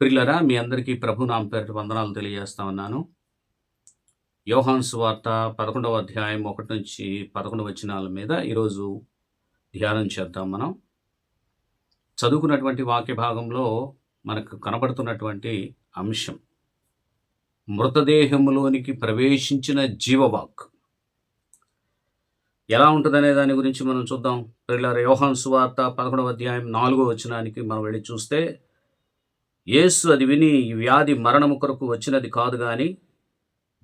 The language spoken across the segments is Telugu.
ప్రిల్లరా మీ అందరికీ ప్రభు నామ పేరిట వందనాలు తెలియజేస్తా ఉన్నాను. యోహాన్స్ వార్త పదకొండవ అధ్యాయం ఒకటి నుంచి పదకొండు వచనాల మీద ఈరోజు ధ్యానం చేద్దాం మనం. చదువుకున్నటువంటి వాక్య భాగంలో మనకు కనబడుతున్నటువంటి అంశం మృతదేహములోనికి ప్రవేశించిన జీవవాక్. ఎలా ఉంటుందనే దాని గురించి మనం చూద్దాం. ప్రిల్లర యోహాన్ సువార్త పదకొండవ అధ్యాయం నాలుగో వచనానికి మనం వెళ్ళి చూస్తే యేసు అది విని ఈ వ్యాధి మరణము కొరకు వచ్చినది కాదు కానీ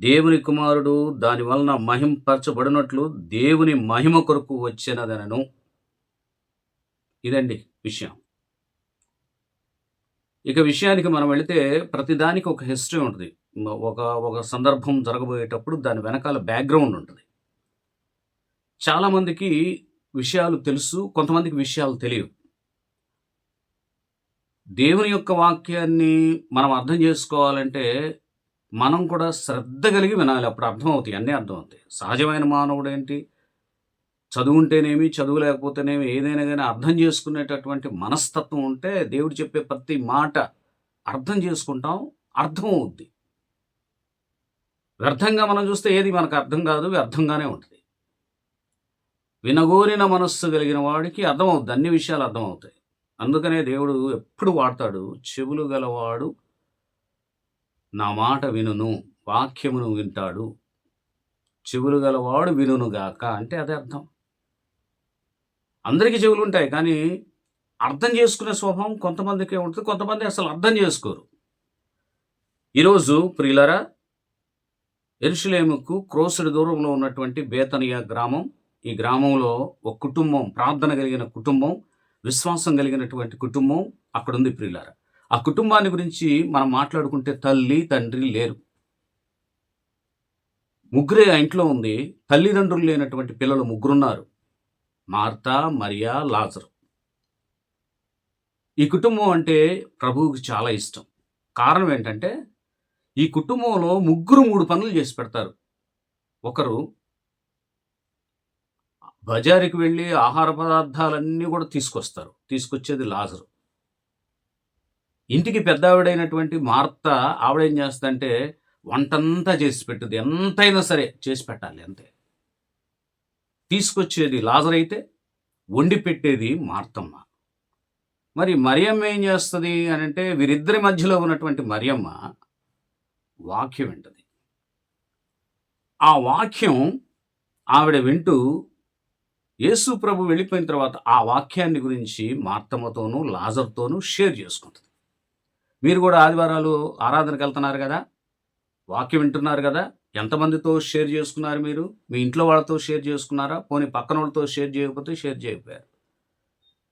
దేవుని కుమారుడు దాని వలన మహింపరచబడినట్లు దేవుని మహిమ కొరకు వచ్చినదనను. ఇదండి విషయం. ఇక విషయానికి మనం వెళితే ప్రతిదానికి ఒక హిస్టరీ ఉంటుంది. ఒక ఒక సందర్భం జరగబోయేటప్పుడు దాని వెనకాల బ్యాక్గ్రౌండ్ ఉంటుంది. చాలామందికి విషయాలు తెలుసు కొంతమందికి విషయాలు తెలియవు. దేవుని యొక్క వాక్యాన్ని మనం అర్థం చేసుకోవాలంటే మనం కూడా శ్రద్ధ కలిగి వినాలి. అప్పుడు అర్థమవుతాయి. అన్నీ అర్థమవుతాయి. సహజమైన మానవుడు ఏంటి? చదువుంటేనేమి చదువు లేకపోతేనేమి ఏదైనా కానీ అర్థం చేసుకునేటటువంటి మనస్తత్వం ఉంటే దేవుడు చెప్పే ప్రతి మాట అర్థం చేసుకుంటాం అర్థం అవుద్ది వ్యర్థంగా మనం చూస్తే ఏది మనకు అర్థం కాదు వ్యర్థంగానే ఉంటుంది. వినగోరిన మనస్సు కలిగిన వాడికి అర్థమవుద్ది. అన్ని విషయాలు అర్థమవుతాయి. అందుకనే దేవుడు ఎప్పుడు వాడతాడు? చెవులు గలవాడు నా మాట వినును వాక్యమును వింటాడు. చెవులు గలవాడు వినునుగాక అంటే అదే అర్థం. అందరికీ చెవులు ఉంటాయి కానీ అర్థం చేసుకునే స్వభావం కొంతమందికే ఉంటుంది కొంతమంది అసలు అర్థం చేసుకోరు. ఈరోజు ప్రియులరా ఎరుషులేముకు క్రోసుడి దూరంలో ఉన్నటువంటి బేతనియా గ్రామం ఈ గ్రామంలో ఒక కుటుంబం ప్రార్థన కలిగిన కుటుంబం విశ్వాసం కలిగినటువంటి కుటుంబం అక్కడ ఉంది ప్రియులారా. ఆ కుటుంబాన్ని గురించి మనం మాట్లాడుకుంటే తల్లి తండ్రి లేరు. ముగ్గురే ఆ ఇంట్లో ఉంది. తల్లిదండ్రులు లేనటువంటి పిల్లలు ముగ్గురున్నారు. మార్తా మరియా లాజరు. ఈ కుటుంబం అంటే ప్రభువుకి చాలా ఇష్టం. కారణం ఏంటంటే ఈ కుటుంబంలో ముగ్గురు మూడు పనులు చేసి పెడతారు. ఒకరు బజారుకి వెళ్ళి ఆహార పదార్థాలన్నీ కూడా తీసుకొస్తారు. తీసుకొచ్చేది లాజరు. ఇంటికి పెద్ద ఆవిడైనటువంటి మార్త ఆవిడేం చేస్తుందంటే వంటంతా చేసి పెట్టుద్ది ఎంతైనా సరే చేసి పెట్టాలి అంతే. తీసుకొచ్చేది లాజర్ అయితే వండి పెట్టేది మార్తమ్మ. మరి మరియమ్మ ఏం చేస్తుంది అని అంటే వీరిద్దరి మధ్యలో ఉన్నటువంటి మరియమ్మ వాక్యం వింటది. ఆ వాక్యం ఆవిడ వింటూ యేసు ప్రభు వెళ్ళిపోయిన తర్వాత ఆ వాక్యాన్ని గురించి మార్తమ్మతోనూ లాజర్తోనూ షేర్ చేసుకుంటుంది. మీరు కూడా ఆదివారాలు ఆరాధనకు వెళ్తున్నారు కదా? వాక్యం వింటున్నారు కదా? ఎంతమందితో షేర్ చేసుకున్నారు మీరు? మీ ఇంట్లో వాళ్ళతో షేర్ చేసుకున్నారా? పోనీ పక్కన వాళ్ళతో షేర్ చేయకపోతే షేర్ చేయకపోయారు.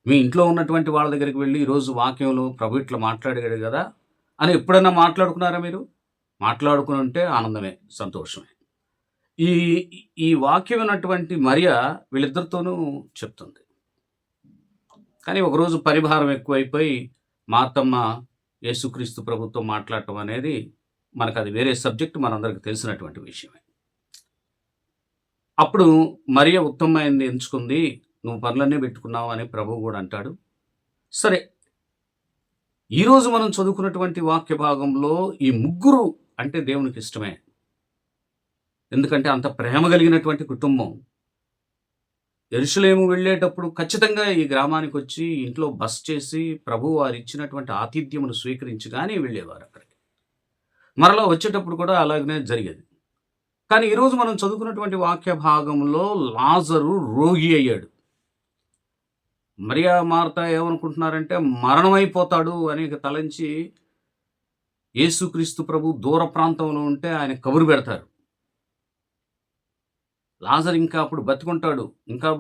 మీ ఇంట్లో ఉన్నటువంటి వాళ్ళ దగ్గరికి వెళ్ళి ఈరోజు వాక్యంలో ప్రభు ఇట్లా మాట్లాడాడు కదా? అని ఎప్పుడైనా మాట్లాడుకున్నారా మీరు? మాట్లాడుకుని ఉంటే ఆనందమే సంతోషమే. ఈ ఈ వాక్యం ఉన్నటువంటి మరియ వీళ్ళిద్దరితోనూ చెప్తుంది. కానీ ఒకరోజు పరిభారం ఎక్కువైపోయి మాతమ్మ యేసుక్రీస్తు ప్రభుత్వం మాట్లాడటం అనేది మనకు అది వేరే సబ్జెక్ట్ మనందరికి తెలిసినటువంటి విషయమే. అప్పుడు మరియ ఉత్తమమైనది ఎంచుకుంది నువ్వు పనులన్నీ పెట్టుకున్నావు అని ప్రభువు కూడా అంటాడు. సరే ఈరోజు మనం చదువుకున్నటువంటి వాక్య భాగంలో ఈ ముగ్గురు అంటే దేవునికి ఇష్టమే. ఎందుకంటే అంత ప్రేమ కలిగినటువంటి కుటుంబం. ఎరుసలేము వెళ్ళేటప్పుడు ఖచ్చితంగా ఈ గ్రామానికి వచ్చి ఇంట్లో బస్ చేసి ప్రభు వారు ఇచ్చినటువంటి ఆతిథ్యమును స్వీకరించి కానీ వెళ్ళేవారు అక్కడికి. మరలా వచ్చేటప్పుడు కూడా అలాగనే జరిగేది. కానీ ఈరోజు మనం చదువుకున్నటువంటి వాక్య భాగంలో లాజరు రోగి అయ్యాడు. మరియా మార్త ఏమనుకుంటున్నారంటే మరణమైపోతాడు అని తలంచి యేసుక్రీస్తు ప్రభు దూర ప్రాంతంలో ఉంటే ఆయన కబురు పెడతారు. లాజర్ ఇంకా అప్పుడు బతికుంటాడు. ఇంకా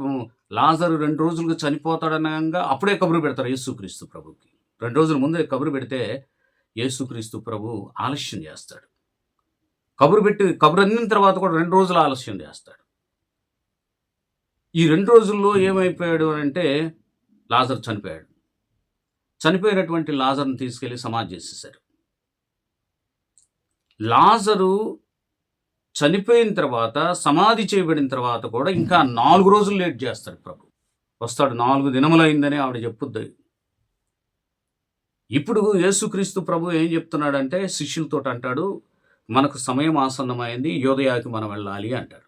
లాజరు రెండు రోజులుగా చనిపోతాడనగా అప్పుడే కబురు పెడతారు యేసుక్రీస్తు ప్రభుకి. రెండు రోజుల ముందే కబురు పెడితే యేసుక్రీస్తు ప్రభు ఆలస్యం చేస్తాడు. కబురు పెట్టి కబురు అందిన తర్వాత కూడా రెండు రోజులు ఆలస్యం చేస్తాడు. ఈ రెండు రోజుల్లో ఏమైపోయాడు అని అంటే లాజర్ చనిపోయాడు. చనిపోయినటువంటి లాజర్ని తీసుకెళ్ళి సమాధి చేసేసారు లాజరు చనిపోయిన తర్వాత సమాధి చేయబడిన తర్వాత కూడా ఇంకా నాలుగు రోజులు లేట్ చేస్తాడు ప్రభు. వస్తాడు నాలుగు దినములైందని ఆవిడ చెప్పుద్ది. ఇప్పుడు యేసుక్రీస్తు ప్రభు ఏం చెప్తున్నాడంటే శిష్యులతో అంటాడు మనకు సమయం ఆసన్నమైంది యోదయాకి మనం వెళ్ళాలి అంటాడు.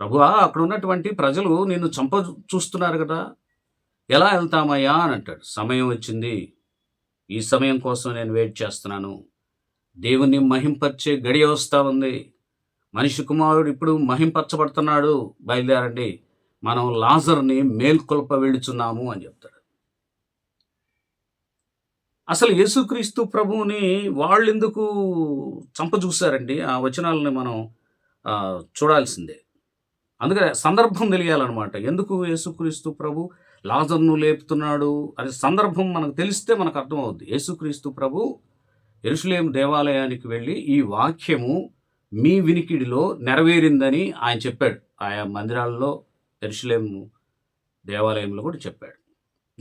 ప్రభువా అక్కడ ఉన్నటువంటి ప్రజలు నిన్ను చంప చూస్తున్నారు కదా ఎలా వెళ్తామయ్యా అని అంటాడు. సమయం వచ్చింది ఈ సమయం కోసం నేను వెయిట్ చేస్తున్నాను దేవుణ్ణి మహింపరిచే గడియ వస్తూ ఉంది. మనిషి కుమారుడు ఇప్పుడు మహింపరచబడుతున్నాడు. బయలుదేరండి. మనం లాజర్ని మేల్కొల్ప వెళుచున్నాము అని చెప్తాడు. అసలు యేసుక్రీస్తు ప్రభువుని వాళ్ళు ఎందుకు చూశారండి ఆ వచనాలని మనం చూడాల్సిందే. అందుకనే సందర్భం తెలియాలన్నమాట. ఎందుకు యేసుక్రీస్తు ప్రభు లాజర్ను లేపుతున్నాడు? అనే సందర్భం మనకు తెలిస్తే మనకు అర్థమవుద్ది. యేసుక్రీస్తు ప్రభు ఎరుసలేం దేవాలయానికి వెళ్ళి ఈ వాక్యము మీ వినికిడిలో నెరవేరిందని ఆయన చెప్పాడు. ఆయా మందిరాల్లో ఎరుసలేం దేవాలయంలో కూడా చెప్పాడు.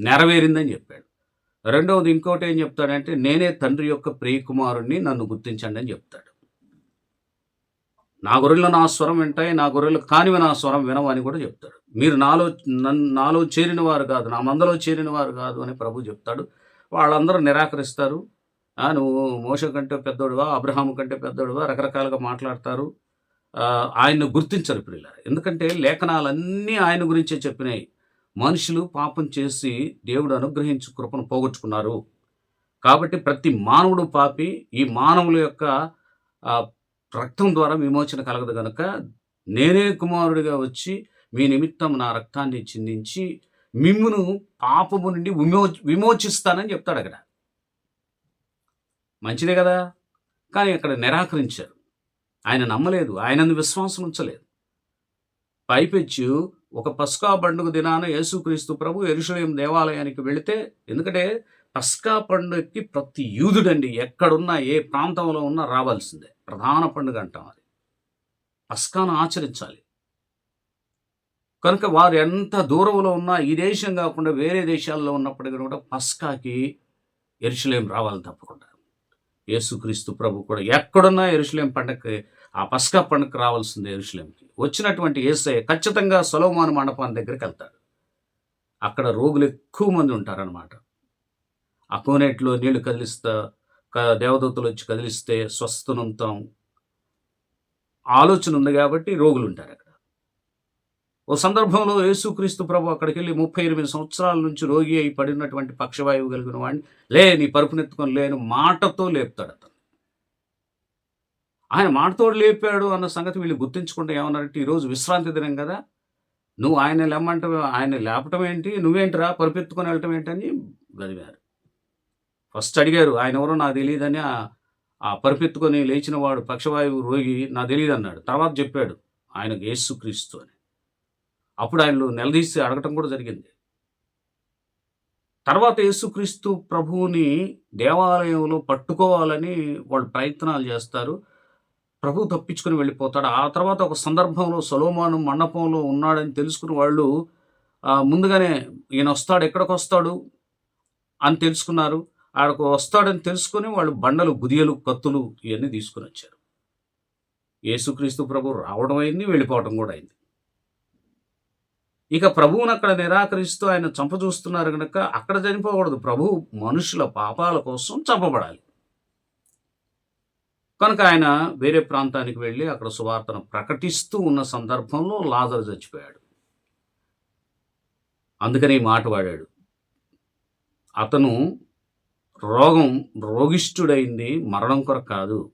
నెరవేరిందని చెప్పాడు. రెండవది ఇంకోటి ఏం చెప్తాడంటే నేనే తండ్రి యొక్క ప్రియకుమారుణ్ణి నన్ను గుర్తించండి అని చెప్తాడు. నా గొర్రెలు నా స్వరం వింటాయి నా గొర్రెలు కానివి నా స్వరం వినవని కూడా చెప్తాడు. మీరు నాలో నన్ను నాలో చేరిన వారు కాదు నా మందలో చేరిన వారు కాదు అని ప్రభు చెప్తాడు. వాళ్ళందరూ నిరాకరిస్తారు. నువ్వు మోష కంటే పెద్దోడువా అబ్రహాం కంటే పెద్దోడువా? రకరకాలుగా మాట్లాడతారు. ఆయన్ను గుర్తించరు ఇప్పుడు ఇలా ఎందుకంటే లేఖనాలన్నీ ఆయన గురించే చెప్పినాయి. మనుషులు పాపం చేసి దేవుడు అనుగ్రహించు కృపను పోగొట్టుకున్నారు. కాబట్టి ప్రతి మానవుడు పాపి ఈ మానవుల యొక్క రక్తం ద్వారా విమోచన కలగదు కనుక నేనే కుమారుడిగా వచ్చి మీ నిమిత్తం నా రక్తాన్ని చిందించి మిమ్మును పాపము నుండి విమో విమోచిస్తానని చెప్తాడు అక్కడ. మంచిదే కదా? కానీ అక్కడ నిరాకరించారు. ఆయన నమ్మలేదు. ఆయనను విశ్వాసం ఉంచలేదు. పైపెచ్చు ఒక పస్కా పండుగ దినాన యేసుక్రీస్తు ప్రభు ఎరుషులేం దేవాలయానికి వెళితే ఎందుకంటే పస్కా పండుగకి ప్రతి యూదుడండి ఎక్కడున్నా ఏ ప్రాంతంలో ఉన్నా రావాల్సిందే. ప్రధాన పండుగ అంటాం అది. పస్కాను ఆచరించాలి. కనుక వారు ఎంత దూరంలో ఉన్నా ఈ దేశం కాకుండా వేరే దేశాల్లో ఉన్నప్పటికీ కూడా పస్కాకి ఎరుషులేం రావాలి తప్పకుండా. యేసుక్రీస్తు ప్రభు కూడా ఎక్కడున్నా ఎరుషలేం పండగకి ఆ పస్కా పండుగ రావాల్సిందే ఎరుషలేంకి వచ్చినటువంటి ఏసయ్య ఖచ్చితంగా సొలోమాను మండపాన్ని దగ్గరికి వెళ్తాడు. అక్కడ రోగులు ఎక్కువ మంది ఉంటారనమాట ఆ కోనేటిలో నీళ్ళు కదిలిస్తా క- దేవదూతలు వచ్చి కదిలిస్తే స్వస్థనంతం ఆలోచన ఉంది కాబట్టి రోగులు ఉంటారు. ఓ సందర్భంలో యేసుక్రీస్తు ప్రభు అక్కడికి వెళ్ళి ముప్పై ఎనిమిది సంవత్సరాల నుంచి రోగి అయి పడినటువంటి పక్షవాయువు కలిగిన వాడిని లే నీ పరుపునెత్తుకొని లేను మాటతో లేపుతాడు అతను. ఆయన మాటతో లేపాడు అన్న సంగతి వీళ్ళు గుర్తించకుండా ఏమన్నారంటే ఈరోజు విశ్రాంతి దినం కదా నువ్వు ఆయన లేమంటే ఆయన లేపటం ఏంటి నువ్వేంటిరా పరుపెత్తుకొని వెళ్ళటం ఏంటని గదివారు. ఫస్ట్ అడిగారు ఆయన ఎవరో నాకు తెలియదని ఆ- ఆ పరుపెత్తుకొని లేచిన వాడు పక్షవాయువు రోగి నాకు తెలియదు అన్నాడు తర్వాత చెప్పాడు ఆయన యేసుక్రీస్తు అని. అప్పుడు ఆయనలు నిలదీసి అడగటం కూడా జరిగింది. తర్వాత యేసుక్రీస్తు ప్రభువుని దేవాలయంలో పట్టుకోవాలని వాళ్ళు ప్రయత్నాలు చేస్తారు. ప్రభు తప్పించుకుని వెళ్ళిపోతాడు. ఆ తర్వాత ఒక సందర్భంలో సొలోమాను మండపంలో ఉన్నాడని తెలుసుకుని వాళ్ళు ముందుగానే ఈయన వస్తాడు ఎక్కడికి వస్తాడు? అని తెలుసుకున్నారు. ఆడకు వస్తాడని తెలుసుకుని వాళ్ళు బండలు గుదియలు కత్తులు ఇవన్నీ తీసుకుని వచ్చారు. యేసుక్రీస్తు ప్రభు రావడం అయింది వెళ్ళిపోవడం కూడా అయింది. ఇక ప్రభువును అక్కడ నిరాకరిస్తూ ఆయన చంప చూస్తున్నారు కనుక అక్కడ చనిపోకూడదు. ప్రభు మనుషుల పాపాల కోసం చంపబడాలి. కనుక ఆయన వేరే ప్రాంతానికి వెళ్ళి అక్కడ సువార్తను ప్రకటిస్తూ ఉన్న సందర్భంలో లాజరు చచ్చిపోయాడు. అందుకని ఈ మాట వాడాడు. అతను రోగం రోగిష్ఠుడైంది మరణం కొరకు కాదు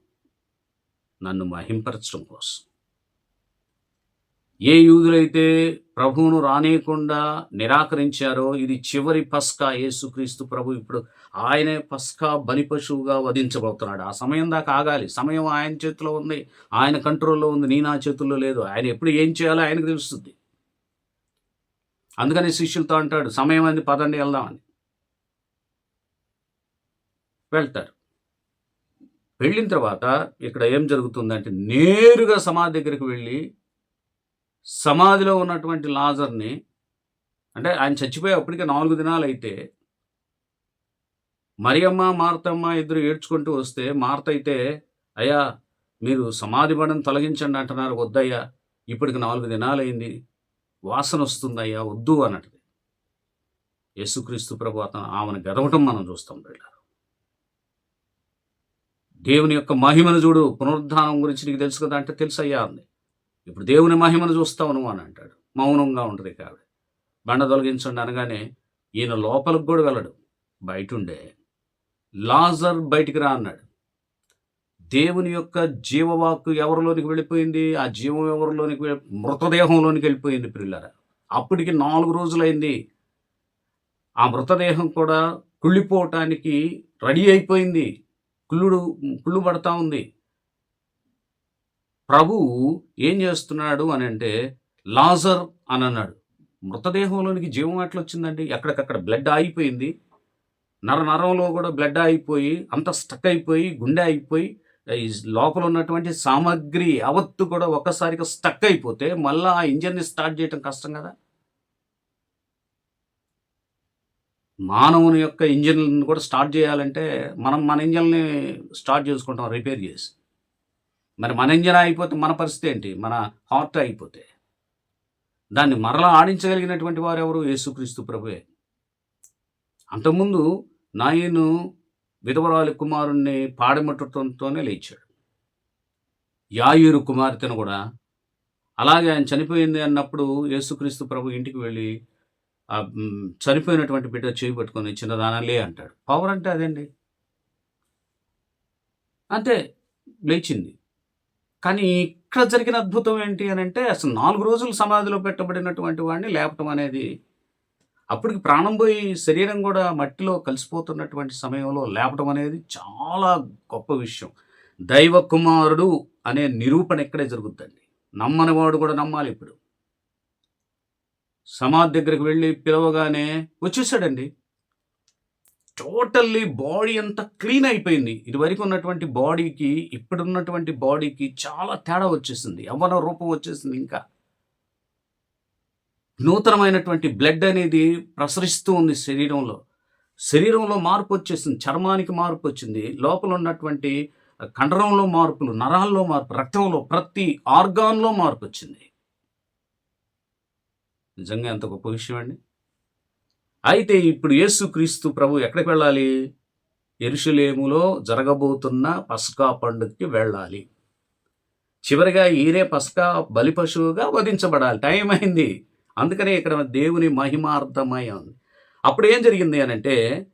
నన్ను మహింపరచడం కోసం. ఏ యూదులైతే ప్రభువును రానియకుండా నిరాకరించారో ఇది చివరి పస్కా యేసుక్రీస్తు ప్రభు ఇప్పుడు ఆయనే పస్కా బలి పశువుగా వధించబోతున్నాడు. ఆ సమయం దాకా ఆగాలి. సమయం ఆయన చేతిలో ఉంది. ఆయన కంట్రోల్లో ఉంది. నీ నా చేతుల్లో లేదు. ఆయన ఎప్పుడు ఏం చేయాలో ఆయనకు తెలుస్తుంది. అందుకని శిష్యులతో అంటాడు సమయం అంది పదండి వెళ్దామని. వెళ్తారు. వెళ్ళిన తర్వాత ఇక్కడ ఏం జరుగుతుందంటే నేరుగా సమాధి దగ్గరికి వెళ్ళి సమాధిలో ఉన్నటువంటి లాజర్ని అంటే ఆయన చచ్చిపోయి అప్పటికే నాలుగు దినాలు అయితే మరియమ్మ మార్తమ్మ ఇద్దరు ఏడ్చుకుంటూ వస్తే మార్త అయితే అయ్యా మీరు సమాధి బండను తొలగించండి అంటున్నారు వద్దయ్యా ఇప్పటికి నాలుగు దినాలైంది వాసన వస్తుందయ్యా వద్దు అన్నట్టు. యేసుక్రీస్తు ప్రభు అతను ఆమెను గదవటం మనం చూస్తాం వెళ్ళారు దేవుని యొక్క మహిమను చూడు పునరుద్ధానం గురించి నీకు తెలుసు కదా అంటే తెలుసు అయ్యా అంది. ఇప్పుడు దేవుని మహిమను చూస్తావు నువ్వు అని అంటాడు. మౌనంగా ఉంటుంది కావిడ. బండ తొలగించండి అనగానే ఈయన లోపలికి కూడా వెళ్ళడు. బయట ఉండే లాజర్ బయటికి రా అన్నాడు. దేవుని యొక్క జీవవాక్కు ఎవరిలోనికి వెళ్ళిపోయింది? ఆ జీవం ఎవరిలోనికి వెళ్ళి? మృతదేహంలోనికి వెళ్ళిపోయింది పిల్లల అప్పటికి నాలుగు రోజులైంది. ఆ మృతదేహం కూడా కుళ్ళిపోవటానికి రెడీ అయిపోయింది. కుళ్ళుడు కుళ్ళు పడతా ఉంది. ప్రభువు ఏం చేస్తున్నాడు అని అంటే లాజర్ అని అన్నాడు మృతదేహంలోనికి జీవం ఎట్లా వచ్చిందండి ఎక్కడికక్కడ బ్లడ్ ఆగిపోయింది. నర నరంలో కూడా బ్లడ్ అయిపోయి అంత స్టక్ అయిపోయి గుండె అయిపోయి ఈ లోపల ఉన్నటువంటి సామాగ్రి అవత్తు కూడా ఒక్కసారిగా స్టక్ అయిపోతే మళ్ళీ ఆ ఇంజన్ని స్టార్ట్ చేయటం కష్టం కదా? మానవుని యొక్క ఇంజన్లను కూడా స్టార్ట్ చేయాలంటే మనం మన ఇంజన్ని స్టార్ట్ చేసుకుంటాం రిపేర్ చేసి. మరి మన ఇంజన్ అయిపోతే మన పరిస్థితి ఏంటి? మన హార్ట్ అయిపోతే దాన్ని మరలా ఆడించగలిగినటువంటి వారు ఎవరు? యేసుక్రీస్తు ప్రభువే. అంతకుముందు నాయను విధవరాలి కుమారుణ్ణి పాడమట్టడంతోనే లేచాడు. యాయూరు కుమార్తెను కూడా అలాగే ఆయన చనిపోయింది అన్నప్పుడు యేసుక్రీస్తు ప్రభు ఇంటికి వెళ్ళి ఆ చనిపోయినటువంటి బిడ్డ చేయి పట్టుకొని చిన్నదానలే అంటాడు. పవర్ అంటే అదండి అంతే లేచింది. కానీ ఇక్కడ జరిగిన అద్భుతం ఏంటి అని అంటే అసలు నాలుగు రోజులు సమాధిలో పెట్టబడినటువంటి వాడిని లేపటం అనేది అప్పటికి ప్రాణం పోయి శరీరం కూడా మట్టిలో కలిసిపోతున్నటువంటి సమయంలో లేపటం అనేది చాలా గొప్ప విషయం. దైవ కుమారుడు అనే నిరూపణ ఇక్కడే జరుగుద్దండి. నమ్మని వాడు కూడా నమ్మాలి ఇప్పుడు. సమాధి దగ్గరికి వెళ్ళి పిలవగానే వచ్చేసాడండి. టోటల్లీ బాడీ అంతా క్లీన్ అయిపోయింది. ఇదివరకు ఉన్నటువంటి బాడీకి ఇప్పుడున్నటువంటి బాడీకి చాలా తేడా వచ్చేసింది. యవ్వన రూపం వచ్చేసింది ఇంకా. నూతనమైనటువంటి బ్లడ్ అనేది ప్రసరిస్తూ ఉంది శరీరంలో. శరీరంలో మార్పు వచ్చేసింది. చర్మానికి మార్పు వచ్చింది. లోపల ఉన్నటువంటి కండరంలో మార్పులు నరాల్లో మార్పు రక్తంలో ప్రతి ఆర్గాన్లో మార్పు వచ్చింది. నిజంగా ఎంత గొప్ప విషయం అండి. అయితే ఇప్పుడు యేసుక్రీస్తు ప్రభు ఎక్కడికి వెళ్ళాలి? ఎరుషులేములో జరగబోతున్న పస్కా పండుగకి వెళ్ళాలి. చివరిగా ఈయనే పస్కా బలి పశువుగా వధించబడాలి. టైం అయింది. అందుకనే ఇక్కడ దేవుని మహిమార్థమై ఉంది. అప్పుడు ఏం జరిగింది అని అంటే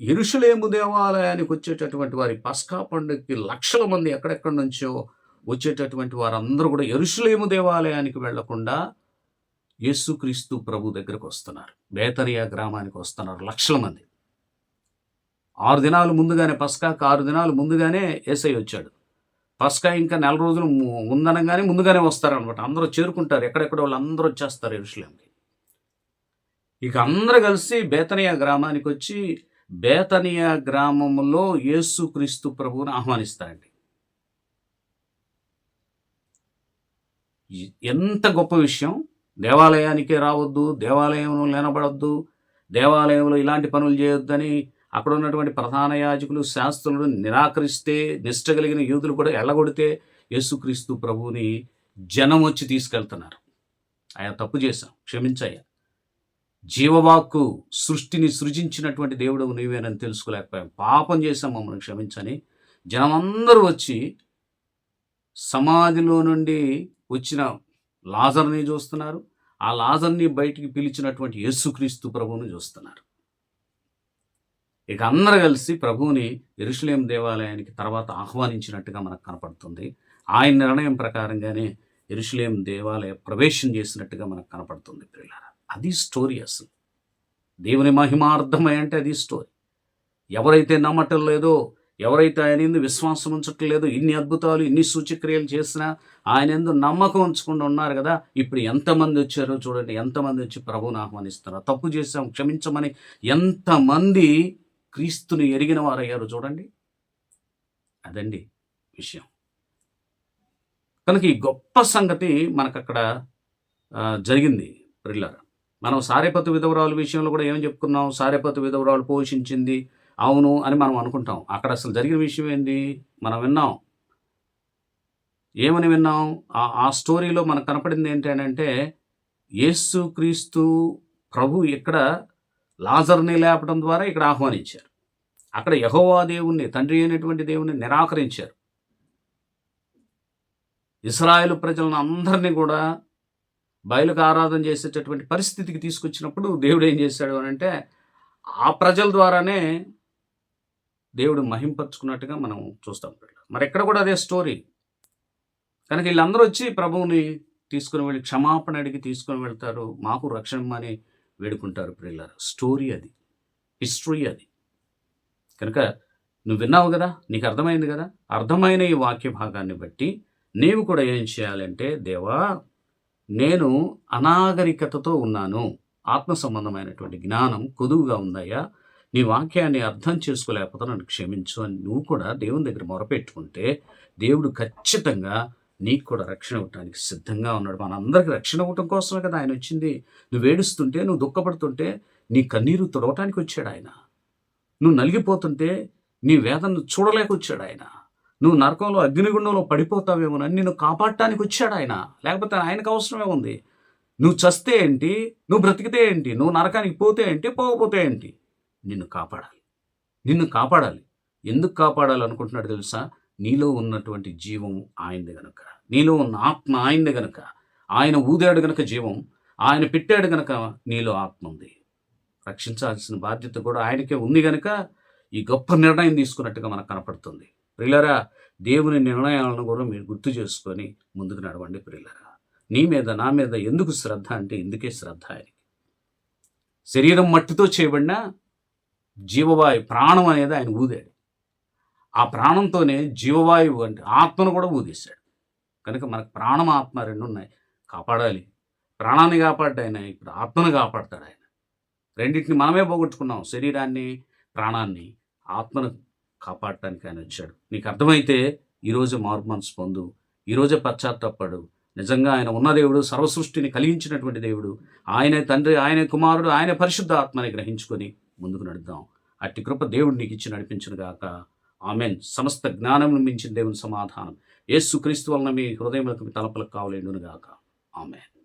ఎరుషులేము దేవాలయానికి వచ్చేటటువంటి వారి పస్కా పండుగకి లక్షల మంది ఎక్కడెక్కడి నుంచో వచ్చేటటువంటి వారందరూ కూడా ఎరుషులేము దేవాలయానికి వెళ్ళకుండా యేసుక్రీస్తు ప్రభు దగ్గరకు వస్తున్నారు. బేతరియా గ్రామానికి వస్తున్నారు లక్షల మంది. ఆరు దినాలు ముందుగానే పస్కాకు ఆరు దినాలు ముందుగానే ఏసై వచ్చాడు. పస్కా ఇంకా నెల రోజులు ముందనగానే ముందుగానే వస్తారనమాట అందరూ చేరుకుంటారు. ఎక్కడెక్కడ వాళ్ళు అందరూ వచ్చేస్తారు ఎరుషులేంకి. ఇక అందరూ కలిసి బేతనియా గ్రామానికి వచ్చి బేతనియా గ్రామంలో యేసుక్రీస్తు ప్రభువుని ఆహ్వానిస్తారండి. ఎంత గొప్ప విషయం? దేవాలయానికే రావద్దు దేవాలయంలో లేనబడద్దు దేవాలయంలో ఇలాంటి పనులు చేయొద్దని అక్కడ ఉన్నటువంటి ప్రధాన యాజకులు శాస్త్రులను నిరాకరిస్తే నిష్ట కలిగిన యూదులు కూడా ఎల్లగొడితే యేసుక్రీస్తు ప్రభువుని జనం వచ్చి తీసుకెళ్తున్నారు. ఆయన తప్పు చేశాం క్షమించయ్యా. జీవవాక్కు సృష్టిని సృజించినటువంటి దేవుడు నీవేనని తెలుసుకోలేకపోయాం. పాపం చేశాం మమ్మల్ని క్షమించని. జనమందరూ వచ్చి సమాధిలో నుండి వచ్చిన లాజర్ని చూస్తున్నారు. ఆ లాజర్ని బయటికి పిలిచినటువంటి యేసుక్రీస్తు ప్రభువుని చూస్తున్నారు. ఇక అందరు కలిసి ప్రభువుని ఎరుషులేం దేవాలయానికి తర్వాత ఆహ్వానించినట్టుగా మనకు కనపడుతుంది. ఆయన నిర్ణయం ప్రకారంగానే ఎరుషులేం దేవాలయ ప్రవేశం చేసినట్టుగా మనకు కనపడుతుంది పిల్లల అది స్టోరీ అసలు. దేవుని మహిమార్థమై అంటే అది స్టోరీ. ఎవరైతే నమ్మటం లేదో ఎవరైతే ఆయన ఎందు విశ్వాసం ఉంచట్లేదు ఇన్ని అద్భుతాలు ఇన్ని సూచక్రియలు చేసినా ఆయన ఎందు నమ్మకం ఉంచకుండా ఉన్నారు కదా ఇప్పుడు ఎంతమంది వచ్చారో చూడండి ఎంతమంది వచ్చి ప్రభువుని ఆహ్వానిస్తున్నారు. తప్పు చేశాం క్షమించమని ఎంతమంది క్రీస్తుని ఎరిగిన వారయ్యారో చూడండి. అదండి విషయం. కనుక ఈ గొప్ప సంగతి మనకు అక్కడ జరిగింది ప్రిల్లర్. మనం సారేపతి విధవరాలు విషయంలో కూడా ఏం చెప్పుకున్నాం? సారేపతి విధవరాలు పోషించింది అవును అని మనం అనుకుంటాం. అక్కడ అసలు జరిగిన విషయం ఏంది? మనం విన్నాం. ఏమని విన్నాం? ఆ ఆ స్టోరీలో మనకు కనపడింది ఏంటంటే యేసు క్రీస్తు ప్రభు ఇక్కడ లాజర్ని లేపడం ద్వారా ఇక్కడ ఆహ్వానించారు. అక్కడ యహోవా దేవుణ్ణి తండ్రి అయినటువంటి దేవుణ్ణి నిరాకరించారు. ఇస్రాయేల్ ప్రజలను అందరినీ కూడా బయలుకు ఆరాధన చేసేటటువంటి పరిస్థితికి తీసుకొచ్చినప్పుడు దేవుడు ఏం చేశాడు అని అంటే ఆ ప్రజల ద్వారానే దేవుడు మహింపరుచుకున్నట్టుగా మనం చూస్తాం మరి ఎక్కడ కూడా అదే స్టోరీ. కనుక వీళ్ళందరూ వచ్చి ప్రభువుని తీసుకుని వెళ్ళి క్షమాపణ అడిగి తీసుకుని వెళ్తారు. మాకు రక్షణ అని వేడుకుంటారు ప్రిల్లర్ స్టోరీ అది. హిస్టరీ అది. కనుక నువ్వు విన్నావు కదా? నీకు అర్థమైంది కదా? అర్థమైన ఈ వాక్య భాగాన్ని బట్టి నీవు కూడా ఏం చేయాలంటే దేవా నేను అనాగరికతతో ఉన్నాను. ఆత్మ సంబంధమైనటువంటి జ్ఞానం కొదువుగా ఉందయ్యా. నీ వాక్యాన్ని అర్థం చేసుకోలేకపోతే నన్ను క్షమించు అని నువ్వు కూడా దేవుని దగ్గర మొరపెట్టుకుంటే దేవుడు ఖచ్చితంగా నీకు కూడా రక్షణ ఇవ్వడానికి సిద్ధంగా ఉన్నాడు. మనందరికీ రక్షణ ఇవ్వటం కోసమే కదా ఆయన వచ్చింది. నువ్వు ఏడుస్తుంటే నువ్వు దుఃఖపడుతుంటే నీ కన్నీరు తుడవటానికి వచ్చాడు ఆయన. నువ్వు నలిగిపోతుంటే నీ వేదనను చూడలేక వచ్చాడు ఆయన. నువ్వు నరకంలో అగ్నిగుండంలో పడిపోతావేమోనని నిన్ను కాపాడటానికి వచ్చాడు ఆయన. లేకపోతే ఆయనకు అవసరమే ఉంది. నువ్వు చస్తే ఏంటి? నువ్వు బ్రతికితే ఏంటి? నువ్వు నరకానికి పోతే ఏంటి? పోకపోతే ఏంటి? నిన్ను కాపాడాలి. నిన్ను కాపాడాలి. ఎందుకు కాపాడాలనుకుంటున్నాడు తెలుసా? నీలో ఉన్నటువంటి జీవం ఆయనది గనుక. నీలో ఉన్న ఆత్మ ఆయనది గనుక. ఆయన ఊదాడు గనుక జీవం ఆయన పెట్టాడు గనుక నీలో ఆత్మ ఉంది. రక్షించాల్సిన బాధ్యత కూడా ఆయనకే ఉంది గనుక ఈ గొప్ప నిర్ణయం తీసుకున్నట్టుగా మనకు కనపడుతుంది. ప్రిల్లరా దేవుని నిర్ణయాలను కూడా మీరు గుర్తు చేసుకొని ముందుకు నడవండి ప్రిల్లరా నీ మీద నా మీద ఎందుకు శ్రద్ధ అంటే ఎందుకే శ్రద్ధ ఆయనకి. శరీరం మట్టితో చేయబడిన జీవవాయు ప్రాణం అనేది ఆయన ఊదాడు. ఆ ప్రాణంతోనే జీవవాయువు అంటే ఆత్మను కూడా ఊదేశాడు. కనుక మనకు ప్రాణం ఆత్మ రెండు ఉన్నాయి. కాపాడాలి. ప్రాణాన్ని కాపాడ్డా ఆయన ఇప్పుడు ఆత్మను కాపాడతాడు ఆయన. రెండింటిని మనమే పోగొట్టుకున్నాం. శరీరాన్ని ప్రాణాన్ని ఆత్మను కాపాడటానికి ఆయన వచ్చాడు. నీకు అర్థమైతే ఈరోజు మార్పు మనసు పొందు. ఈరోజే పశ్చాత్తాపడు. నిజంగా ఆయన ఉన్న దేవుడు సర్వసృష్టిని కలిగించినటువంటి దేవుడు. ఆయనే తండ్రి ఆయన కుమారుడు ఆయన పరిశుద్ధ ఆత్మని గ్రహించుకొని ముందుకు నడుద్దాం. అట్టి కృప దేవుడు నీకు ఇచ్చి నడిపించను గాక ఆమెన్. సమస్త జ్ఞానం మించిన దేవుని సమాధానం. ఏసుక్రీస్తు వలన మీ హృదయములకు తలపలకు తలపులకు కావలేండును గాక ఆమెన్.